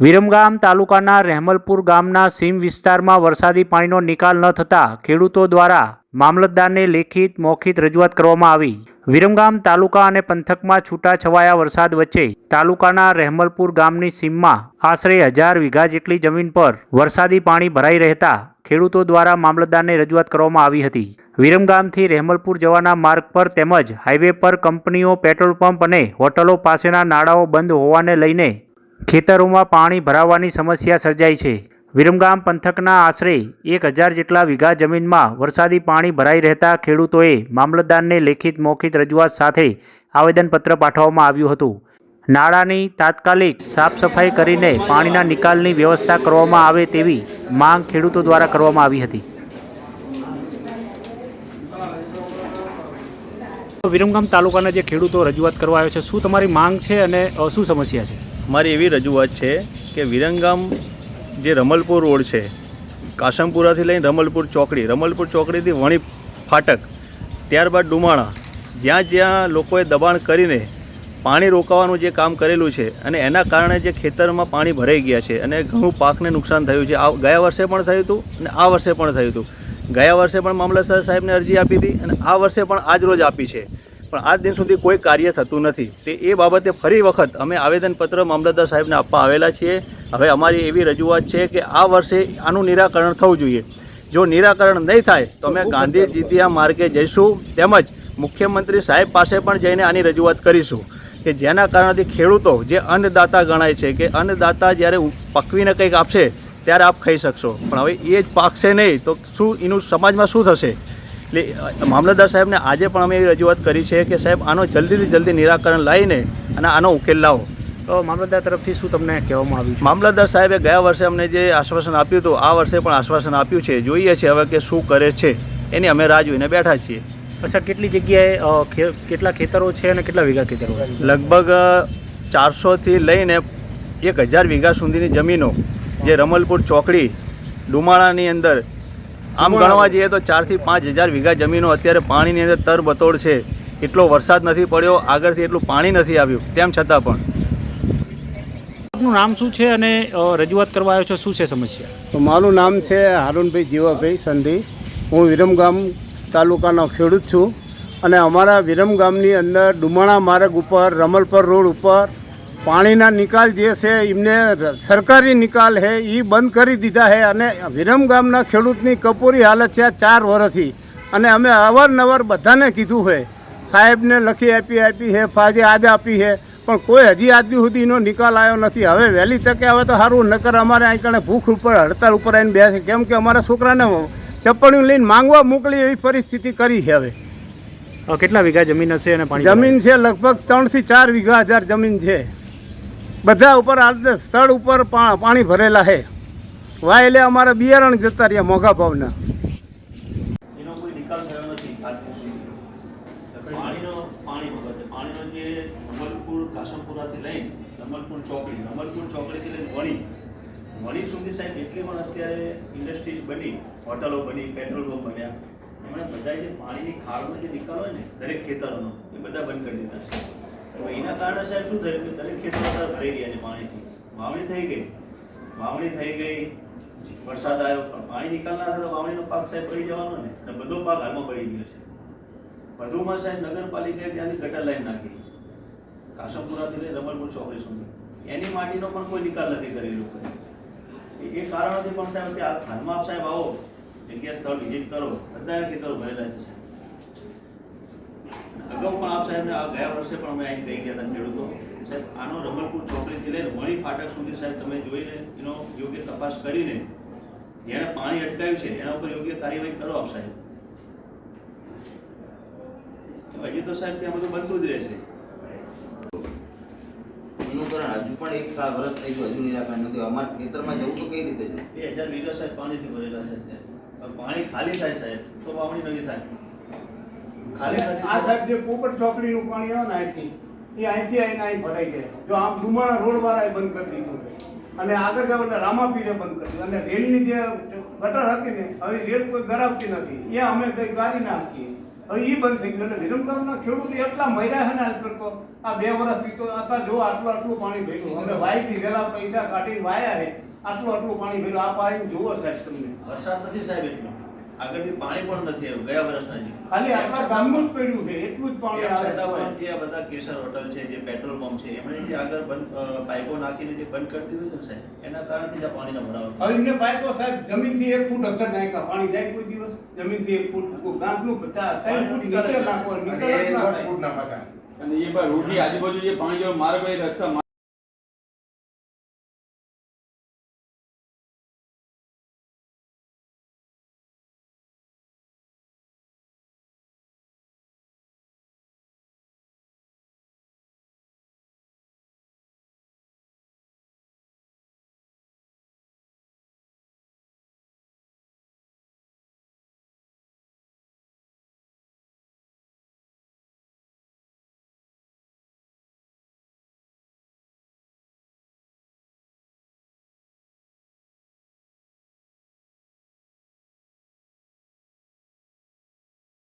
વિરમગામ તાલુકાના રહેમલપુર ગામના સીમ વિસ્તારમાં વરસાદી પાણીનો નિકાલ ન થતાં ખેડૂતો દ્વારા મામલતદારને લેખિત મૌખિત રજૂઆત કરવામાં આવી. વિરમગામ તાલુકા અને પંથકમાં છૂટાછવાયા વરસાદ વચ્ચે તાલુકાના રહેમલપુર ગામની સીમમાં આશરે હજાર વીઘા જેટલી જમીન પર વરસાદી પાણી ભરાઈ રહેતા ખેડૂતો દ્વારા મામલતદારને રજૂઆત કરવામાં આવી હતી. વિરમગામથી રહેમલપુર જવાના માર્ગ પર તેમજ હાઈવે પર કંપનીઓ પેટ્રોલ પંપ અને હોટલો પાસેના નાળાઓ બંધ હોવાને લઈને ખેતરોમાં પાણી ભરાવાની સમસ્યા સર્જાઈ છે. વિરમગામ પંથકના આશરે એક હજાર જેટલા વીઘા જમીનમાં વરસાદી પાણી ભરાઈ રહેતા ખેડૂતોએ મામલતદારને લેખિત મૌખિત રજૂઆત સાથે આવેદનપત્ર પાઠવવામાં આવ્યું હતું. નાળાની તાત્કાલિક સાફ સફાઈ કરીને પાણીના નિકાલની વ્યવસ્થા કરવામાં આવે તેવી માંગ ખેડૂતો દ્વારા કરવામાં આવી હતી. વિરમગામ તાલુકાના જે ખેડૂતો રજૂઆત કરવા આવ્યો છે, શું તમારી માંગ છે અને શું સમસ્યા છે? મારી એવી રજૂઆત છે કે વિરંગામ જે રમલપુર રોડ છે, કાસમપુરાથી લઈને રમલપુર ચોકડી, રમલપુર ચોકડીથી વણી ફાટક, ત્યારબાદ ડુમાણા, જ્યાં જ્યાં લોકોએ દબાણ કરીને પાણી રોકાવાનું જે કામ કરેલું છે અને એના કારણે જે ખેતરમાં પાણી ભરાઈ ગયા છે અને ઘણું પાકને નુકસાન થયું છે. આ ગયા વર્ષે પણ થયું હતું અને આ વર્ષે પણ થયું હતું. ગયા વર્ષે પણ મામલતદાર સાહેબને અરજી આપી હતી અને આ વર્ષે પણ આજ રોજ આપી છે. પણ આજ દિન સુધી કોઈ કાર્ય થતું નથી. તે એ બાબતે ફરી વખત અમે આવેદનપત્ર મામલતદાર સાહેબને આપવા આવેલા છીએ. હવે અમારી એવી રજૂઆત છે કે આ વર્ષે આનું નિરાકરણ થવું જોઈએ. જો નિરાકરણ નહીં થાય, તો અમે ગાંધી જીતિયા માર્ગે જઈશું તેમજ મુખ્યમંત્રી સાહેબ પાસે પણ જઈને આની રજૂઆત કરીશું કે જેના કારણથી ખેડૂતો, જે અન્નદાતા ગણાય છે કે અન્નદાતા જ્યારે પકવીને કંઈક આપશે, ત્યારે આપ ખાઈ શકશો. પણ હવે એ જ પાકશે નહીં, તો શું, એનું સમાજમાં શું થશે? એટલે મામલતદાર સાહેબને આજે પણ અમે રજૂઆત કરી છે કે સાહેબ આનો જલ્દીથી જલ્દી નિરાકરણ લાવીને અને આનો ઉકેલ લાવો. તો મામલતદાર તરફથી શું તમને કહેવામાં આવ્યું છે? મામલતદાર સાહેબે ગયા વર્ષે અમને જે આશ્વાસન આપ્યું હતું આ વર્ષે પણ આશ્વાસન આપ્યું છે. જોઈએ છે હવે કે શું કરે છે. એની અમે રાહ જોઈને બેઠા છીએ. અચ્છા કેટલી જગ્યાએ કેટલા ખેતરો છે અને કેટલા વીઘા ખેતરો લગભગ ચારસોથી લઈને એક હજાર વીઘા સુધીની જમીનો જે રમલપુર ચોકડી ડુમાળાની અંદર આમ ગણવા જઈએ તો ચારથી પાંચ હજાર વીઘા જમીનો અત્યારે પાણીની અંદર તરબતોડ છે. એટલો વરસાદ નથી પડ્યો આગળથી એટલું પાણી નથી આવ્યું. તેમ છતાં પણ. આપનું નામ શું છે અને રજૂઆત કરવા આવ્યો છો શું છે સમસ્યા? તો મારું નામ છે હારુનભાઈ જીવાભાઈ સંધી. હું વિરમગામ તાલુકાનો ખેડૂત છું. અને અમારા વિરમગામની અંદર ડુમાણા માર્ગ ઉપર રમલપર રોડ ઉપર પાણીના નિકાલ જે છે એમને સરકારી નિકાલ છે એ બંધ કરી દીધા છે અને વિરમગામના ખેડૂતની કપૂરી હાલત છે આ ચાર વર્ષથી અને અમે અવારનવાર બધાને કીધું છે સાહેબને લખી આપી આપી છે ફાજે આજ આપી છે પણ કોઈ હજી આજ સુધી એનો નિકાલ આવ્યો નથી. હવે વહેલી તકે હવે તો સારું નકર અમારે અહીં કણે ભૂખ ઉપર હડતાલ ઉપર આવીને બેસે. કેમ કે અમારા છોકરાને ચપ્પણી લઈને માંગવા મોકલી એવી પરિસ્થિતિ કરી છે હવે. કેટલા વીઘા જમીન હશે અને પાણી જમીન છે લગભગ ત્રણથી ચાર વીઘા હજાર જમીન છે. બધા ઉપર આજે સ્થળ ઉપર પાણી ભરેલા છે વાયલે અમારા બિયારણ જતા રહ્યા મોંઘા ભાવના. પાણીનો ખાળનો જે નિકાલ હોય ને, દરેક ખેતરોનો, એ બધા બંધ કરી દીધા છે. એના કારણે સાહેબ શું થયું કે દરેક ખેતર અત્યારે ભરાઈ ગયા છે પાણીથી. વાવણી થઈ ગઈ. વાવણી થઈ ગઈ. વરસાદ આવ્યો, પણ પાણી નીકળનાર તો વાવણીનો પાક સાહેબ પડી જવાનો ને. તો બધો પાક હાલમાં પડી ગયો છે. વધુમાં સાહેબ નગરપાલિકાએ ત્યાંથી ગટર લાઈન નાખી. કાસમપુરાથી લઈ રમણપુર ચોકડી સુધી. એની માટીનો પણ કોઈ નિકાલ નથી કરી લોકોએ એ- કારણોથી પણ સાહેબ હાલમાં સાહેબ આવો. જગ્યા સ્થળ વિઝિટ કરો. બધાના ખેતરો ભરેલા છે અગાઉ પણ આપ સાહેબને ગયા વર્ષે પણ અમે અહીં લઈ ગયા હતા ખેડૂતો. સાહેબ આનો રમલપુર ચોકડીથી લઈને વણી ફાટક સુધી સાહેબ તમે જોઈને એનો યોગ્ય તપાસ કરીને જેણે પાણી અટકાવ્યું છે એના ઉપર યોગ્ય કાર્યવાહી કરો આપ સાહેબ. હજી તો સાહેબ ત્યાં બધું બનતું જ રહેશે. એનું કારણ હજુ પણ એક સા વર્ષ થઈ ગયું હજુ નિરાકરણ નથી. અમારા ખેતરમાં જવું તો કઈ રીતે છે? બે હજાર વીઘા સાહેબ પાણીથી ભરેલા છે પાણી ખાલી થાય સાહેબ તો વાવણી નવી થાય આ સાહેબ જે પોપટ ચોકડીનું પાણી આવે ને અહીંથી એ અહીંથી આવીને અહીં ભરાઈ ગયા. જો આમ ડુમાણા રોડ વાળાએ બંધ કરી દીધું છે. અને આગળ જાવ એટલે રામાપીરે બંધ કરી અને રેલની જે ગટર હતી ને હવે રેલ કોઈ ગરાવતી નથી. એ અમે કઈ ગાડી નાખીએ હવે એ બંધ થઈ ગયું. એટલે વિરમગામના ખેડૂતો એટલા મર્યા છે ને આજ તો. આ બે વર્ષથી તો અત્યારે જો આટલું આટલું પાણી ભેગું. અમે વાઈ દીધેલા પૈસા કાઢીને વાયા છે. આટલું આટલું પાણી ભેગું. આ પાણી જુઓ સાહેબ તમને. વરસાદ નથી સાહેબ એટલો. આગળથી પાણી પણ નથી આવ્યું ગયા વર્ષના જે. ખાલી આપણા ગામનું જ પડ્યું છે એટલું જ પાણી આવે છે. આ બધા કેસર હોટલ છે જે પેટ્રોલ પંપ છે એમણે જે આગળ બંધ પાઇપો નાખીને જે બંધ કરી દીધું છે ને સાહેબ એના કારણથી જ આ પાણીનો ભરાવ હવે એમને પાઇપો સાહેબ જમીનથી એક ફૂટ અંદર નાખ્યા પાણી જાય કોઈ દિવસ? જમીનથી એક ફૂટ ગાંઠનું પચાસ ત્રણ ફૂટ નીચે નાખો નીકળ જ ના થાય. અને એ બાર રોડની આજુબાજુ જે પાણી જેવો માર્ગ હોય રસ્તા